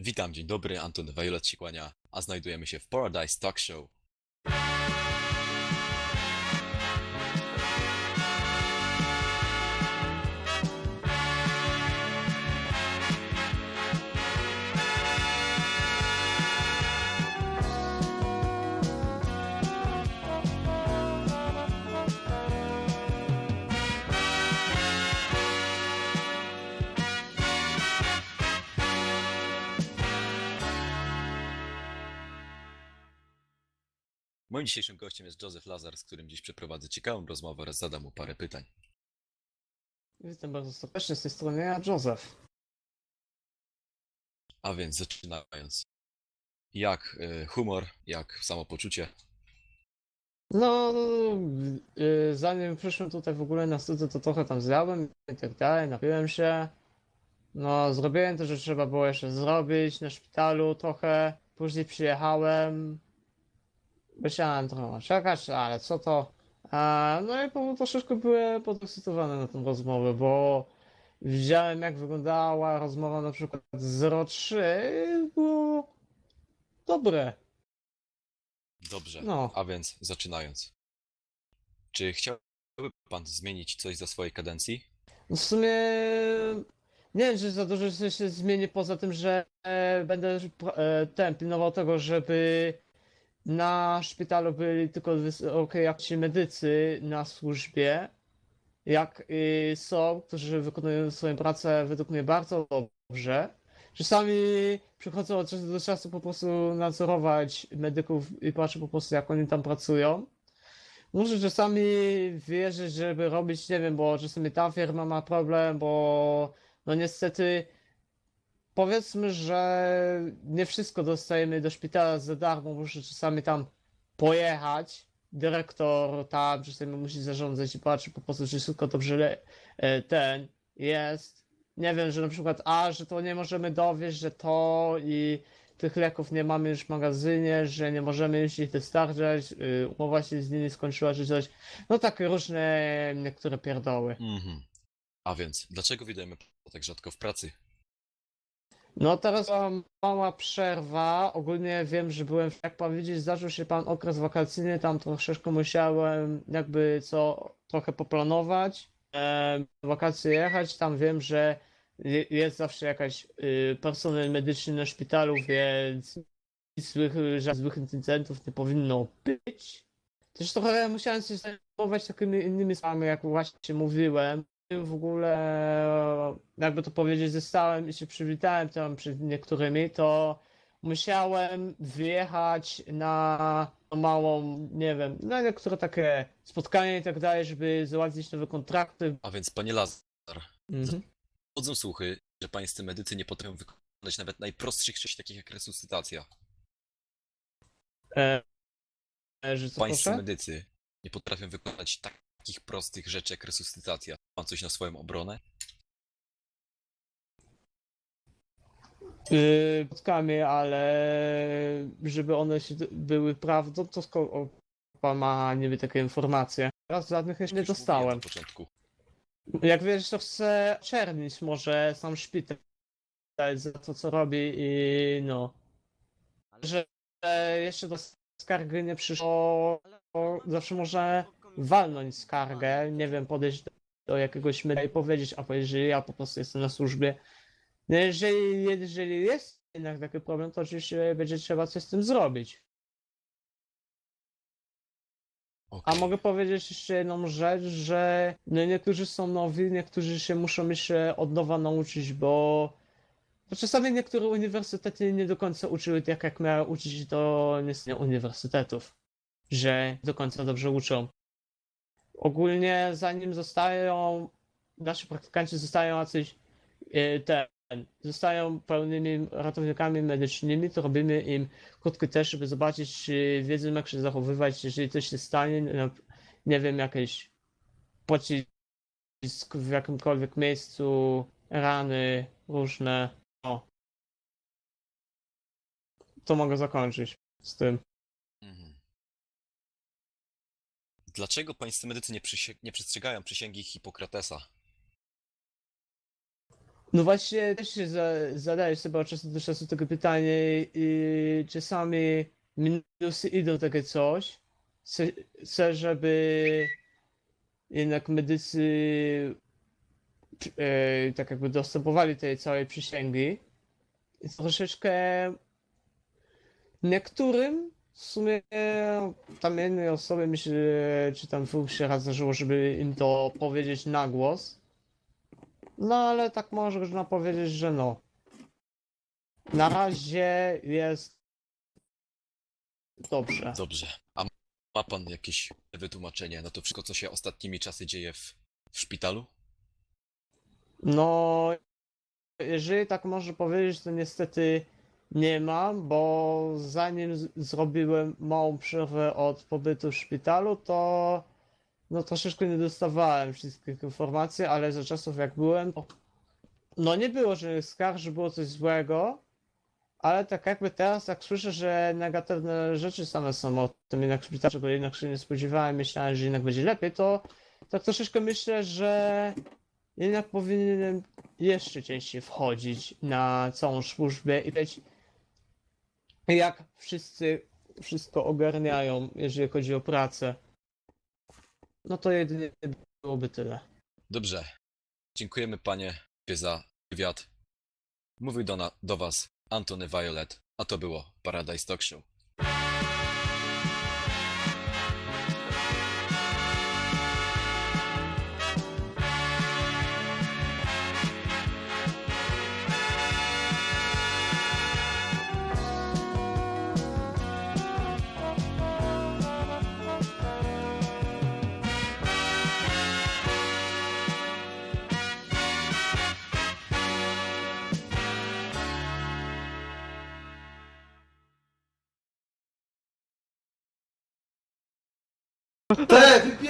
Witam, dzień dobry, Anton Violet się kłania, a znajdujemy się w Paradise Talk Show. Moim dzisiejszym gościem jest Joseph Lazar, z którym dziś przeprowadzę ciekawą rozmowę oraz zadam mu parę pytań. Witam bardzo serdecznie z tej strony ja, Joseph. A więc zaczynając. Jak y, humor, jak samopoczucie? No, yy, zanim przyszłem tutaj w ogóle na studio, to trochę tam zjadłem i tak dalej, napiłem się. No, zrobiłem to, że trzeba było jeszcze zrobić na szpitalu trochę. Później przyjechałem. Musiałem trochę czekać, ale co to? No i po, troszeczkę byłem podekscytowany na tę rozmowę, bo widziałem jak wyglądała rozmowa na przykład 03, było dobre. Dobrze, No. a więc zaczynając. Czy chciałby pan zmienić coś za swojej kadencji? No w sumie nie wiem, czy za dużo się zmieni poza tym, że e, będę e, ten pilnował tego, żeby na szpitalu byli tylko wysokiej jakości medycy na służbie, jak y, są, którzy wykonują swoją pracę według mnie bardzo dobrze. Czasami przychodzą od czasu do czasu po prostu nadzorować medyków i patrzę po prostu jak oni tam pracują. Muszę czasami wierzyć, żeby robić, nie wiem, bo czasami ta firma ma problem, bo no niestety powiedzmy, że nie wszystko dostajemy do szpitala za darmo, muszę czasami tam pojechać. Dyrektor tam czasami musi zarządzać i patrzy po prostu, czy wszystko dobrze e, ten jest. Nie wiem, że na przykład, a, że to nie możemy dowieść, że to i tych leków nie mamy już w magazynie, że nie możemy już ich dostarczać, y, umowa się z nimi skończyła, czy coś. No takie różne niektóre pierdoły. Mhm. A więc, dlaczego widujemy tak rzadko w pracy? No teraz była mała przerwa. Ogólnie wiem, że byłem, jak pan widzi, zdarzył się pan okres wakacyjny, tam troszeczkę musiałem jakby co trochę poplanować. E, wakacje jechać, tam wiem, że je- jest zawsze jakaś y, personel medyczny na szpitalu, więc złych, złych incydentów nie powinno być. Też trochę musiałem się zajmować takimi innymi sprawami, jak właśnie mówiłem. W ogóle, jakby to powiedzieć, zostałem i się przywitałem tam przed niektórymi, to musiałem wyjechać na małą, nie wiem, na niektóre takie spotkania i tak dalej, żeby załatwić nowe kontrakty. A więc, panie Lazar, Mhm. chodzą słuchy, że pańscy medycy nie potrafią wykonać nawet najprostszych czynności, takich jak resuscytacja. E, e, że co Pańscy proszę? medycy nie potrafią wykonać takich prostych rzeczy jak resuscytacja. Pan coś na swoją obronę? Yy, spotkamy, ale żeby one się były prawdą, to skoro pan ma niby takie informacje. Teraz żadnych jeszcze nie Już mówiłem dostałem. Na początku. Jak wiesz, to chcę czernić może sam szpital za to, co robi i no. Że jeszcze do skargy nie przyszło, to zawsze można walnąć skargę, nie wiem, podejść do, do jakiegoś media i powiedzieć, a że ja po prostu jestem na służbie. No jeżeli, jeżeli jest jednak taki problem, to oczywiście będzie trzeba coś z tym zrobić. A Okej. mogę powiedzieć jeszcze jedną rzecz, że no niektórzy są nowi, niektórzy się muszą jeszcze od nowa nauczyć, bo, bo czasami niektóre uniwersytety nie do końca uczyły tak, jak miały uczyć to niestety uniwersytetów, że do końca dobrze uczą. Ogólnie zanim zostają, nasi praktykanci zostają jacyś e, ten, zostają pełnymi ratownikami medycznymi, to robimy im krótki test, żeby zobaczyć, czy wiedzą jak się zachowywać, jeżeli coś się stanie, nie wiem, jakiś pocisk w jakimkolwiek miejscu, rany różne. O. To mogę zakończyć z tym. Dlaczego pańscy medycy nie, przysie- nie przestrzegają przysięgi Hipokratesa? No właśnie, też się za, zadaję sobie od czasu do czasu tego pytanie i czasami minusy idą takie coś. Chcę, chcę żeby jednak medycy e, tak jakby dostępowali tej całej przysięgi. Troszeczkę niektórym w sumie tam jednej osobie myślę, czy tam dwóch się raz zdarzyło, żeby im to powiedzieć na głos. No ale tak można powiedzieć, że no. Na razie jest dobrze. Dobrze. A ma pan jakieś wytłumaczenie na to wszystko, co się ostatnimi czasy dzieje w, w szpitalu? No, jeżeli tak można powiedzieć, to niestety nie mam, bo zanim zrobiłem małą przerwę od pobytu w szpitalu, to no troszeczkę nie dostawałem wszystkich informacji, ale za czasów jak byłem, no nie było żadnych skarg, że było coś złego, ale tak jakby teraz, jak słyszę, że negatywne rzeczy same są o tym jednak szpitalu, czego jednak się nie spodziewałem, myślałem, że jednak będzie lepiej, to tak troszeczkę myślę, że jednak powinienem jeszcze częściej wchodzić na całą służbę i wiedzieć, jak wszyscy wszystko ogarniają, jeżeli chodzi o pracę. No to jedynie byłoby tyle. Dobrze. Dziękujemy panie za wywiad. Mówił do, na, do was Antony Violet, a to było Paradise Talk Show. Deve,